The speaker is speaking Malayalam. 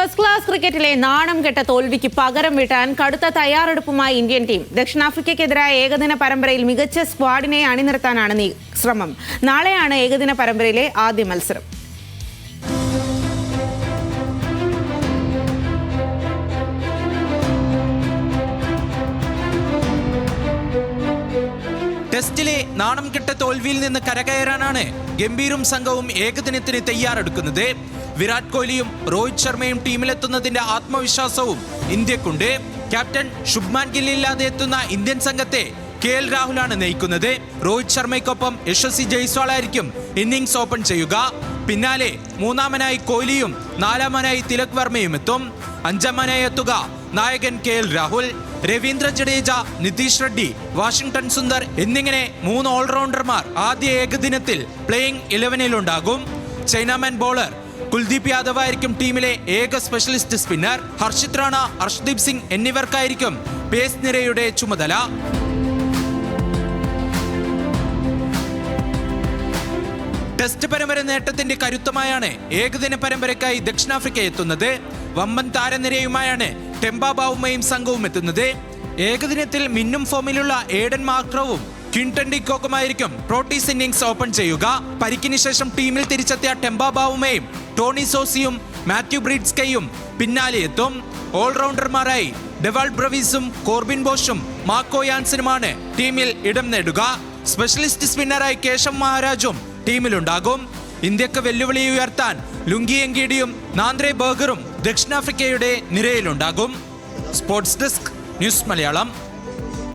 ഫസ്റ്റ് ക്ലാസ് ക്രിക്കറ്റിലെ നാണം കെട്ട തോൽവിക്ക് പകരം വീട്ടാൻ കടുത്ത തയ്യാറെടുപ്പുമായി ഇന്ത്യൻ ടീം ദക്ഷിണാഫ്രിക്കയ്ക്കെതിരായ ഏകദിന പരമ്പരയിൽ മികച്ച സ്ക്വാഡിനെ അണിനിർത്താനാണ് ശ്രമം. നാളെയാണ് ഏകദിന പരമ്പരയിലെ ആദ്യ മത്സരം. ടെസ്റ്റിലെ നാണം കെട്ട തോൽവിയിൽ നിന്ന് കരകയറാനാണ് ഗംഭീറും സംഘവും ഏകദിനത്തിന് തയ്യാറെടുക്കുന്നത്. വിരാട് കോഹ്ലിയും രോഹിത് ശർമ്മയും ടീമിലെത്തുന്നതിന്റെ ആത്മവിശ്വാസവും ഇന്ത്യക്കുണ്ട്. ക്യാപ്റ്റൻ ശുഭ്മാൻ ഗില്ലില്ലാതെ എത്തുന്ന ഇന്ത്യൻ സംഘത്തെ കെ എൽ രാഹുലാണ് നയിക്കുന്നത്. രോഹിത് ശർമ്മയ്ക്കൊപ്പം യശസ്വി ജയ്സ്വാൾ ആയിരിക്കും ഇന്നിംഗ്സ് ഓപ്പൺ ചെയ്യുക. പിന്നാലെ മൂന്നാമനായി കോഹ്ലിയും നാലാമനായി തിലക് വർമ്മയും എത്തും. അഞ്ചാമനായി എത്തുക നായകൻ K L Rahul Ravindra Jadeja Nitish Reddy Washington Sundar എന്നിങ്ങനെ മൂന്ന് ഓൾറൗണ്ടർമാർ ആദ്യ ഏകദിനത്തിൽ പ്ലേയിങ് ഇലവനിലുണ്ടാകും ചൈനാമാൻ ബോളർ കുൽദീപ് യാദവ് ആയിരിക്കും ടീമിലെ ഏക സ്പെഷ്യലിസ്റ്റ് സ്പിന്നർ ഹർഷിത് റാണ ഹർഷ്ദീപ് സിംഗ് എന്നിവർക്കായിരിക്കും പേസ് നിരയുടെ ചുമതല. ടെസ്റ്റ് പരമ്പര നേട്ടത്തിന്റെ കരുത്തമായാണ് ഏകദിന പരമ്പരയ്ക്കായി ദക്ഷിണാഫ്രിക്ക എത്തുന്നത്. വമ്പൻ താരനിരയുമായാണ് ടെമ്പ സംഘവും എത്തുന്നത്. ഏകദിനത്തിൽ മിന്നും ഫോമിലുള്ള ഏഡൻ മാർക്രോവും ക്വിൻടൺ ഡിക്കോക്കുമായിരിക്കും പ്രോട്ടീസ് ഇന്നിംഗ്സ് ഓപ്പൺ ചെയ്യുക. പരിക്കിന് ശേഷം ടീമിൽ തിരിച്ചെത്തിയ ടെമ്പ ടോണി സോസിയും മാത്യു ബ്രിഡ്സ്കയും പിന്നാലെ എത്തും. ഓൾറൗണ്ടർമാരായി ഡെവാൾ ബ്രവീസും കോർബിൻ ബോഷും മാക്കോ യാൻസനുമാണ് ടീമിൽ ഇടം നേടുക. സ്പെഷ്യലിസ്റ്റ് സ്പിന്നറായി കേശവ് മഹാരാജും ടീമിലുണ്ടാകും. ഇന്ത്യയ്ക്ക് വെല്ലുവിളി ഉയർത്താൻ ലുങ്കി എങ്കിഡിയും നാന്ദ്രെ ബർഗറും ദക്ഷിണാഫ്രിക്കയുടെ നിരയിലുണ്ടാകും. Sports desk news Malayalam.